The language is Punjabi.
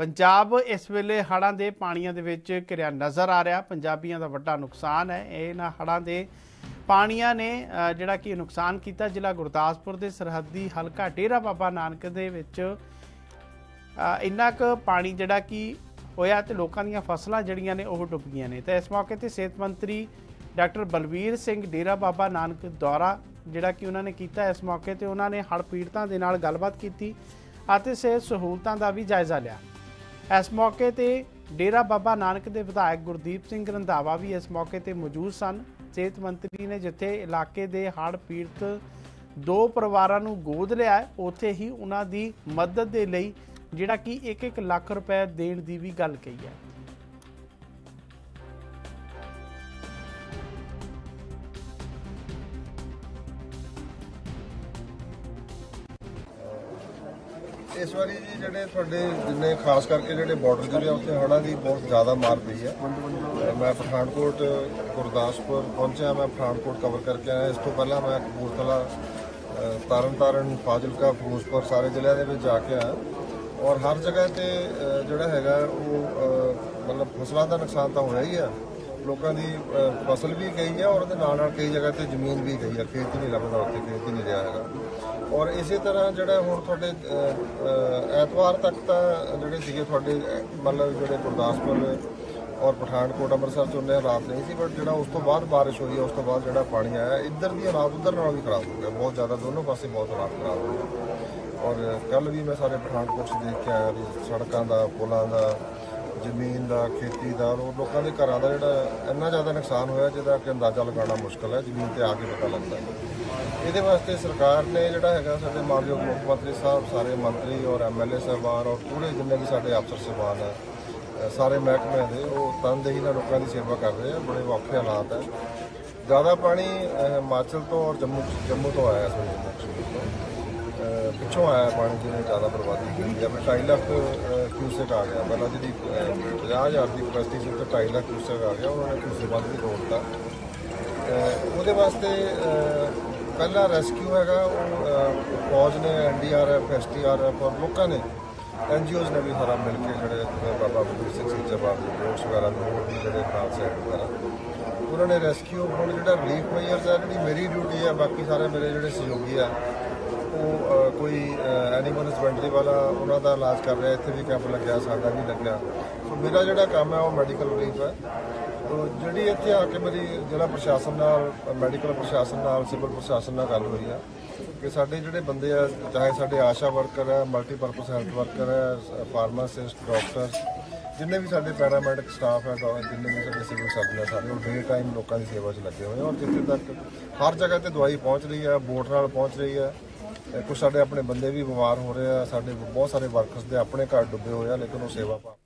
ਪੰਜਾਬ ਇਸ ਵੇਲੇ ਹੜ੍ਹਾਂ ਦੇ ਪਾਣੀਆਂ ਦੇ ਵਿੱਚ ਘਿਰਿਆ ਨਜ਼ਰ ਆ ਰਿਹਾ। ਪੰਜਾਬੀਆਂ ਦਾ ਵੱਡਾ ਨੁਕਸਾਨ ਹੈ। ਇਹਨਾਂ ਹੜ੍ਹਾਂ ਦੇ ਪਾਣੀਆਂ ਨੇ ਜਿਹੜਾ ਕਿ ਨੁਕਸਾਨ ਕੀਤਾ ਜ਼ਿਲ੍ਹਾ ਗੁਰਦਾਸਪੁਰ ਦੇ ਸਰਹੱਦੀ ਹਲਕਾ ਡੇਰਾ ਬਾਬਾ ਨਾਨਕ ਦੇ ਵਿੱਚ। ਇੰਨਾ ਕੁ ਪਾਣੀ ਜਿਹੜਾ ਕਿ ਹੋਇਆ ਤੇ ਲੋਕਾਂ ਦੀਆਂ ਫਸਲਾਂ ਜਿਹੜੀਆਂ ਨੇ ਉਹ ਡੁੱਬ ਗਈਆਂ ਨੇ। ਤੇ ਇਸ ਮੌਕੇ ਤੇ ਸਿਹਤ ਮੰਤਰੀ ਡਾਕਟਰ ਬਲਵੀਰ ਸਿੰਘ ਡੇਰਾ ਬਾਬਾ ਨਾਨਕ ਦੌਰਾ ਜਿਹੜਾ ਕਿ ਉਹਨਾਂ ਨੇ ਕੀਤਾ। ਇਸ ਮੌਕੇ ਤੇ ਉਹਨਾਂ ਨੇ ਹੜ੍ਹ ਪੀੜਤਾਂ ਦੇ ਨਾਲ ਗੱਲਬਾਤ ਕੀਤੀ ਅਤੇ ਸਿਹਤ ਸਹੂਲਤਾਂ ਦਾ ਵੀ ਜਾਇਜ਼ਾ ਲਿਆ। ਇਸ ਮੌਕੇ ਤੇ ਡੇਰਾ ਬਾਬਾ ਨਾਨਕ ਦੇ ਵਿਧਾਇਕ ਗੁਰਦੀਪ ਸਿੰਘ ਰੰਧਾਵਾ ਵੀ ਇਸ ਮੌਕੇ ਤੇ ਮੌਜੂਦ ਸਨ। ਸਿਹਤ ਮੰਤਰੀ ਨੇ ਜਿੱਥੇ ਇਲਾਕੇ ਦੇ ਹੜ੍ਹ ਪੀੜਤ ਦੋ ਪਰਿਵਾਰਾਂ ਨੂੰ ਗੋਦ ਲਿਆ ਉੱਥੇ ਹੀ ਉਹਨਾਂ ਦੀ ਮਦਦ ਦੇ ਲਈ ਜਿਹੜਾ ਕਿ 1-1 ਲੱਖ ਰੁਪਏ ਦੇਣ ਦੀ ਵੀ ਗੱਲ ਕਹੀ ਹੈ। ਇਸ ਵਾਰੀ ਜੀ ਜਿਹੜੇ ਤੁਹਾਡੇ ਜਿੰਨੇ ਖਾਸ ਕਰਕੇ ਜਿਹੜੇ ਬਾਰਡਰ ਜਿਹੜੇ ਆ, ਉੱਥੇ ਹੜ੍ਹਾਂ ਦੀ ਬਹੁਤ ਜ਼ਿਆਦਾ ਮਾਰ ਪਈ ਹੈ ਮੈਂ ਪਠਾਨਕੋਟ ਗੁਰਦਾਸਪੁਰ ਪਹੁੰਚਿਆ ਮੈਂ ਪਠਾਨਕੋਟ ਕਵਰ ਕਰਕੇ ਆਇਆ। ਇਸ ਤੋਂ ਪਹਿਲਾਂ ਮੈਂ ਕਪੂਰਥਲਾ ਅਹ ਤਰਨਤਾਰਨ ਫਾਜ਼ਿਲਕਾ ਫਿਰੋਜ਼ਪੁਰ ਸਾਰੇ ਜ਼ਿਲ੍ਹਿਆਂ ਦੇ ਵਿੱਚ ਜਾ ਕੇ ਆਇਆ। ਔਰ ਹਰ ਜਗ੍ਹਾ ਤੇ ਜਿਹੜਾ ਹੈਗਾ ਉਹ ਮਤਲਬ ਫਸਲਾਂ ਦਾ ਨੁਕਸਾਨ ਤਾਂ ਹੋਇਆ ਹੀ ਆ। ਲੋਕਾਂ ਦੀ ਅਹ ਫਸਲ ਵੀ ਗਈ ਹੈ ਔਰ ਉਹਦੇ ਨਾਲ ਨਾਲ ਕਈ ਜਗ੍ਹਾ ਤੇ ਜ਼ਮੀਨ ਵੀ ਗਈ ਹੈ। ਖੇਤ ਹੀ ਨਹੀਂ ਲੱਭਦਾ ਉੱਥੇ ਖੇਤ ਹੀ ਨਹੀਂ ਰਿਹਾ ਹੈਗਾ। ਔਰ ਇਸੇ ਤਰ੍ਹਾਂ ਜਿਹੜਾ ਹੁਣ ਤੁਹਾਡੇ ਅਹ, ਅਹ, ਐਤਵਾਰ ਤੱਕ ਤਾਂ ਜਿਹੜੇ ਸੀਗੇ ਤੁਹਾਡੇ ਅਹ, ਮਤਲਬ ਜਿਹੜੇ ਗੁਰਦਾਸਪੁਰ ਔਰ ਪਠਾਨਕੋਟ ਅੰਮ੍ਰਿਤਸਰ ਚ ਉਹਨੇ ਹਾਲਾਤ ਨਹੀਂ ਸੀ ਬਟ ਜਿਹੜਾ ਉਸ ਤੋਂ ਬਾਅਦ ਬਾਰਿਸ਼ ਹੋਈ ਹੈ ਉਸ ਤੋਂ ਬਾਅਦ ਜਿਹੜਾ ਪਾਣੀ ਆਇਆ ਇੱਧਰ ਦੀ ਹਾਲਾਤ ਉੱਧਰ ਨਾਲੋਂ ਵੀ ਖਰਾਬ ਹੋ ਗਿਆ। ਬਹੁਤ ਜ਼ਿਆਦਾ ਦੋਨੋਂ ਪਾਸੇ ਬਹੁਤ ਹਾਲਾਤ ਖਰਾਬ ਹੋ ਗਏ ਔਰ ਕੱਲ ਵੀ ਮੈਂ ਸਾਰੇ ਪਠਾਨਕੋਟ ਚ ਦੇਖ ਕੇ ਆਇਆ ਵੀ ਸੜਕਾਂ ਦਾ ਪੁਲਾਂ ਦਾ ਜ਼ਮੀਨ ਦਾ, ਖੇਤੀ ਦਾ, ਔਰ ਲੋਕਾਂ ਦੇ ਘਰਾਂ ਦਾ ਜਿਹੜਾ ਇੰਨਾ ਜ਼ਿਆਦਾ ਨੁਕਸਾਨ ਹੋਇਆ ਜਿਹਦਾ ਕਿ ਅੰਦਾਜ਼ਾ ਲਗਾਉਣਾ ਮੁਸ਼ਕਲ ਹੈ, ਜ਼ਮੀਨ ਤੇ ਆ ਕੇ ਪਤਾ ਲੱਗਦਾ ਹੈ। ਇਹਦੇ ਵਾਸਤੇ ਸਰਕਾਰ ਨੇ ਜਿਹੜਾ ਹੈਗਾ ਸਾਡੇ ਮਾਨਯੋਗ ਮੁੱਖ ਮੰਤਰੀ ਸਾਹਿਬ, ਸਾਰੇ ਮੰਤਰੀ ਔਰ ਐਮਐਲਏ ਸਾਹਿਬਾਨ ਔਰ ਪੂਰੇ ਜਿੰਨੇ ਵੀ ਸਾਡੇ ਅਫਸਰ ਸਾਹਿਬਾਨ ਹੈ ਸਾਰੇ ਮਹਿਕਮਿਆਂ ਦੇ, ਉਹ ਤਨਦੇਹੀ ਨਾਲ ਲੋਕਾਂ ਦੀ ਸੇਵਾ ਕਰ ਰਹੇ ਆ, ਬੜੇ ਔਖੇ ਹਾਲਾਤ ਹੈ। ਜ਼ਿਆਦਾ ਪਾਣੀ ਹਿਮਾਚਲ ਤੋਂ ਔਰ ਜੰਮੂ ਜੰਮੂ ਤੋਂ ਆਇਆ ਇਸ ਵੇਲੇ ਪਿੱਛੋਂ ਆਇਆ ਪਾਣੀ ਜਿਹਨੇ ਜ਼ਿਆਦਾ ਬਰਬਾਦੀ ਕੀਤੀ ਹੈ ਮੈਂ 2.5 ਲੱਖ ਕਿਊਸੈਕ ਆ ਗਿਆ। ਪਹਿਲਾਂ ਜਿਹੜੀ 50000 ਦੀ ਕਪੈਸਿਟੀ ਸੀ ਉਹ 2.5 ਲੱਖ ਕਿਊਸੈਕ ਆ ਗਿਆ। ਉਹਨਾਂ ਨੇ ਕਿਊਸੈਕ ਵੱਧ ਵੀ ਤੋੜਤਾ ਅਹ ਉਹਦੇ ਵਾਸਤੇ ਅਹ, ਪਹਿਲਾ ਰੈਸਕਿਊ ਹੈਗਾ ਉਹ ਫੌਜ ਨੇ ਐਨਡੀਆਰਐਫ ਐਸਟੀਆਰਐਫ ਔਰ ਲੋਕਾਂ ਨੇ ਐਨਜੀਓਜ਼ ਨੇ ਵੀ ਸਾਰਾ ਮਿਲ ਕੇ ਜਿਹੜੇ ਬਾਬਾ ਬੁੱਢੀ ਸਿੰਘ ਸੀਚਾਬਾਦ ਦੇ ਬੋਟਸ ਵਗੈਰਾ ਦੇ ਹੋਰ ਵੀ ਜਿਹੜੇ ਖਾਸ ਹੈ ਵਗੈਰਾ। ਉਹਨਾਂ ਨੇ ਰੈਸਕਿਊ ਹੁਣ ਜਿਹੜਾ ਰਿਲੀਫ ਮੇਅਰਸ ਹੈ ਜਿਹੜੀ ਮੇਰੀ ਡਿਊਟੀ ਹੈ ਬਾਕੀ ਸਾਰੇ ਮੇਰੇ ਜਿਹੜੇ ਸਹਿਯੋਗੀ ਆ ਉਹ ਕੋਈ ਐਨੀਮਲ ਹਸਬੈਂਡਰੀ ਵਾਲਾ ਉਹਨਾਂ ਦਾ ਇਲਾਜ ਕਰ ਰਿਹਾ, ਇੱਥੇ ਵੀ ਕੈਂਪ ਲੱਗਿਆ, ਸਾਡਾ ਵੀ ਲੱਗਿਆ। ਸੋ ਮੇਰਾ ਜਿਹੜਾ ਕੰਮ ਹੈ, ਉਹ ਮੈਡੀਕਲ ਰਿਲੀਫ ਹੈ। ਤੋ ਜਿਹੜੀ ਇੱਥੇ ਆ ਕੇ ਮੇਰੀ ਜ਼ਿਲ੍ਹਾ ਪ੍ਰਸ਼ਾਸਨ ਨਾਲ ਮੈਡੀਕਲ ਪ੍ਰਸ਼ਾਸਨ ਨਾਲ ਸਿਵਲ ਪ੍ਰਸ਼ਾਸਨ ਨਾਲ ਗੱਲ ਹੋਈ ਆ ਕਿ ਸਾਡੇ ਜਿਹੜੇ ਬੰਦੇ ਆ, ਚਾਹੇ ਸਾਡੇ ਆਸ਼ਾ ਵਰਕਰ ਹੈ ਮਲਟੀਪਰਪਸ ਹੈਲਥ ਵਰਕਰ ਹੈ ਫਾਰਮਾਸਿਸਟ ਡਾਕਟਰਸ ਜਿੰਨੇ ਵੀ ਸਾਡੇ ਪੈਰਾਮੈਡਿਕ ਸਟਾਫ ਹੈ ਜਿੰਨੇ ਵੀ ਸਾਡੇ ਸਿਵਲ ਸਰਜਨ ਹੈ, ਸਾਰੇ ਉਹ ਡੇ ਟਾਈਮ ਲੋਕਾਂ ਦੀ ਸੇਵਾ 'ਚ ਲੱਗੇ ਹੋਏ ਔਰ ਜਿੱਥੇ ਤੱਕ ਹਰ ਜਗ੍ਹਾ ਤੇ ਦਵਾਈ ਪਹੁੰਚ ਰਹੀ ਹੈ ਬੋਟ ਨਾਲ ਪਹੁੰਚ ਰਹੀ ਹੈ ਕੁਝ ਸਾਡੇ ਆਪਣੇ ਬੰਦੇ ਵੀ ਬਿਮਾਰ ਹੋ ਰਹੇ ਆ, ਸਾਡੇ ਬਹੁਤ ਸਾਰੇ ਵਰਕਰਸ ਦੇ ਆਪਣੇ ਘਰ ਡੁੱਬੇ ਹੋਏ ਆ, ਲੇਕਿਨ ਉਹ ਸੇਵਾ ਪਾ